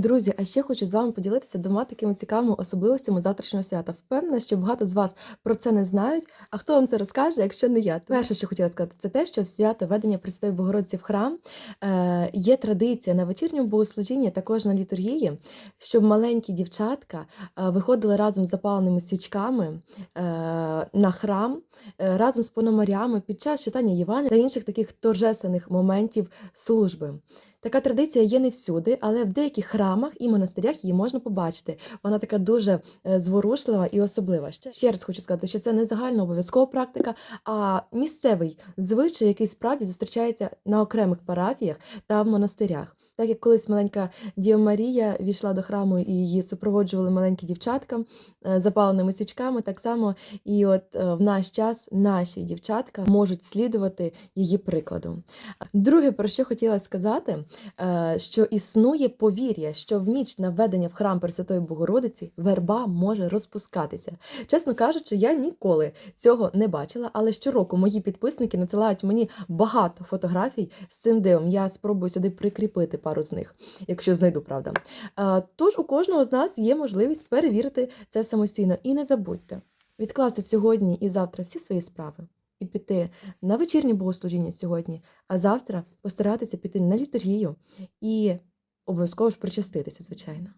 Друзі, а ще хочу з вами поділитися двома такими цікавими особливостями завтрашнього свята. Впевнена, що багато з вас про це не знають. А хто вам це розкаже, якщо не я? Перше, що хотіла сказати, це те, що в свято ведення Пресвятої Богородиці в храм е, є традиція на вечірньому богослужінні, також на літургії, щоб маленькі дівчатка е, виходили разом з запаленими свічками е, на храм е, разом з пономарями під час читання Євангелія та інших таких торжественних моментів служби. Така традиція є не всюди, але в деяких храмах і монастирях її можна побачити. Вона така дуже е, зворушлива і особлива. Ще, ще раз хочу сказати, що це не загально обов'язкова практика, а місцевий звичай, який справді зустрічається на окремих парафіях та в монастирях. Так як колись маленька Діва Марія війшла до храму і її супроводжували маленькі дівчатка е, запаленими свічками, так само і от е, в наш час наші дівчатка можуть слідувати її прикладу. Друге, про що хотіла сказати, е, що існує повір'я, що в ніч на введення в храм Пресвятої Богородиці верба може розпускатися. Чесно кажучи, я ніколи цього не бачила, але щороку мої підписники надсилають мені багато фотографій з цим дивом. Я спробую сюди прикріпити пару з них, якщо знайду, правда. Тож у кожного з нас є можливість перевірити це самостійно. І не забудьте відкласти сьогодні і завтра всі свої справи і піти на вечірнє богослужіння сьогодні, а завтра постаратися піти на літургію і обов'язково ж причаститися, звичайно.